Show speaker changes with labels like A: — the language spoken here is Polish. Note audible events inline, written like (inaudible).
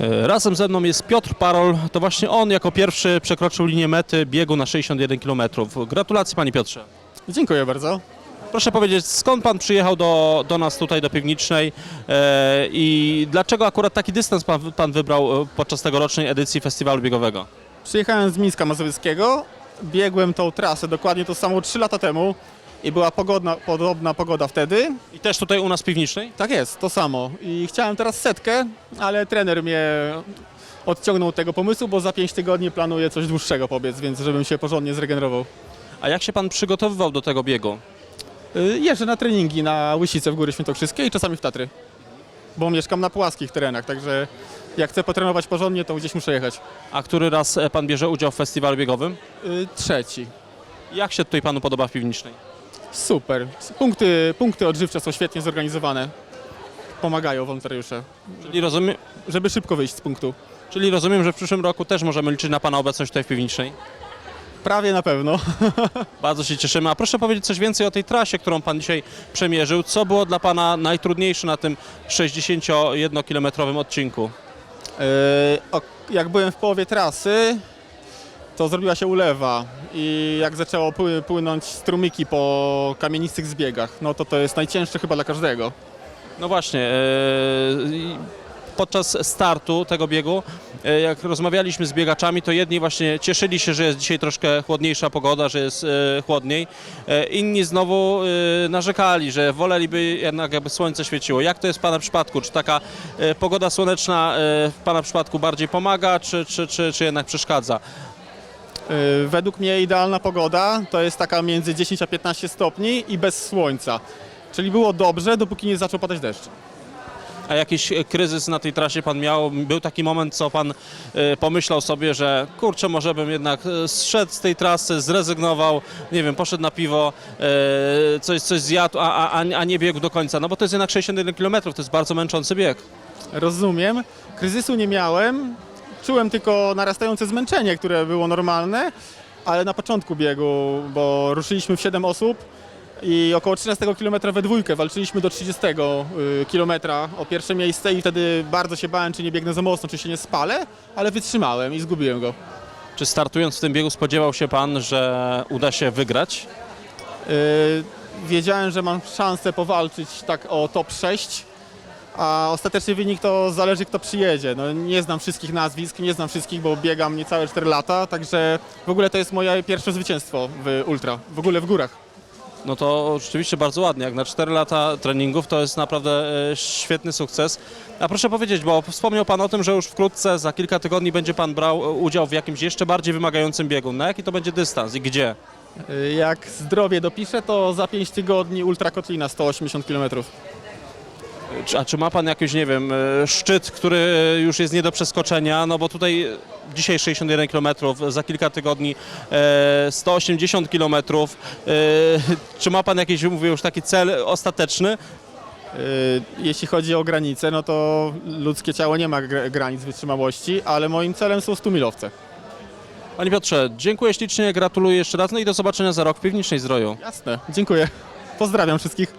A: E, Razem ze mną jest Piotr Parol. To właśnie on jako pierwszy przekroczył linię mety biegu na 61 km. Gratulacje panie Piotrze.
B: Dziękuję bardzo.
A: Proszę powiedzieć, skąd pan przyjechał do, do nas tutaj, do Piwnicznej e, i dlaczego akurat taki dystans pan, pan wybrał e, podczas tegorocznej edycji festiwalu biegowego?
B: Przyjechałem z Mińska Mazowieckiego, biegłem tą trasę dokładnie to samo 3 lata temu i była pogodna, podobna pogoda wtedy.
A: I też tutaj u nas w Piwnicznej?
B: Tak jest, to samo. I chciałem teraz setkę, ale trener mnie odciągnął od tego pomysłu, bo za 5 tygodni planuję coś dłuższego pobiec, więc żebym się porządnie zregenerował.
A: A jak się pan przygotowywał do tego biegu?
B: Y, Jeżdżę na treningi na Łysice w Góry Świętokrzyskie i czasami w Tatry, bo mieszkam na płaskich terenach, także jak chcę potrenować porządnie, to gdzieś muszę jechać.
A: A który raz e, pan bierze udział w festiwalu biegowym?
B: Y, Trzeci.
A: Jak się tutaj panu podoba w Piwnicznej?
B: Super. Punkty, punkty odżywcze są świetnie zorganizowane. Pomagają wolontariusze,
A: Czyli rozumiem,
B: żeby szybko wyjść z punktu.
A: czyli rozumiem, że w przyszłym roku też możemy liczyć na pana obecność tutaj w Piwnicznej?
B: Prawie na pewno. (laughs)
A: Bardzo się cieszymy. A proszę powiedzieć coś więcej o tej trasie, którą Pan dzisiaj przemierzył. Co było dla Pana najtrudniejsze na tym 61-kilometrowym odcinku?
B: Yy, o- jak byłem w połowie trasy, to zrobiła się ulewa i jak zaczęło pły- płynąć strumyki po kamienistych zbiegach, no to to jest najcięższe chyba dla każdego.
A: No właśnie, e, podczas startu tego biegu, e, jak rozmawialiśmy z biegaczami, to jedni właśnie cieszyli się, że jest dzisiaj troszkę chłodniejsza pogoda, że jest e, chłodniej. Inni znowu narzekali, że woleliby jednak jakby słońce świeciło. Jak to jest w Pana przypadku? Czy taka pogoda słoneczna w Pana przypadku bardziej pomaga, czy, czy, czy, czy jednak przeszkadza?
B: Yy, według mnie idealna pogoda to jest taka między 10 a 15 stopni i bez słońca. Czyli było dobrze, dopóki nie zaczął padać deszcz.
A: A jakiś e, kryzys na tej trasie pan miał? Był taki moment, co pan e, pomyślał sobie, że kurczę, może bym jednak zszedł z tej trasy, zrezygnował, nie wiem, poszedł na piwo, coś, coś zjadł, a, a a nie biegł do końca. No bo to jest jednak 61 km, to jest bardzo męczący bieg.
B: Rozumiem. Kryzysu nie miałem. Czułem tylko narastające zmęczenie, które było normalne, ale na początku biegu, bo ruszyliśmy w 7 osób i około 13 km we dwójkę walczyliśmy do 30 km o pierwsze miejsce i wtedy bardzo się bałem, czy nie biegnę za mocno, czy się nie spalę, ale wytrzymałem i zgubiłem go.
A: Czy startując w tym biegu spodziewał się pan, że uda się wygrać?
B: Yy, wiedziałem, że mam szansę powalczyć tak o top 6, a ostateczny wynik to zależy kto przyjedzie. No, nie znam wszystkich nazwisk, nie znam wszystkich, bo biegam niecałe 4 lata, także w ogóle to jest moje pierwsze zwycięstwo w ultra, w ogóle w górach.
A: No to rzeczywiście bardzo ładnie. Jak na 4 lata treningów to jest naprawdę e, świetny sukces. A proszę powiedzieć, bo wspomniał Pan o tym, że już wkrótce, za kilka tygodni będzie Pan brał e, udział w jakimś jeszcze bardziej wymagającym biegu. Na jaki to będzie dystans i gdzie?
B: Yy, Jak zdrowie dopiszę, to za 5 tygodni ultra Kotlina 180 km.
A: A czy ma Pan jakiś, nie wiem, e, szczyt, który już jest nie do przeskoczenia? No bo tutaj e, dzisiaj 61 km, za kilka tygodni e, 180 km. E, Czy ma Pan jakiś, mówię już, taki cel ostateczny?
B: Jeśli chodzi o granice, no to ludzkie ciało nie ma gra- granic wytrzymałości, ale moim celem są 100 milowce.
A: Panie Piotrze, dziękuję ślicznie, gratuluję jeszcze raz, no i do zobaczenia za rok w Piwnicznej Zdroju.
B: Jasne, dziękuję. Pozdrawiam wszystkich.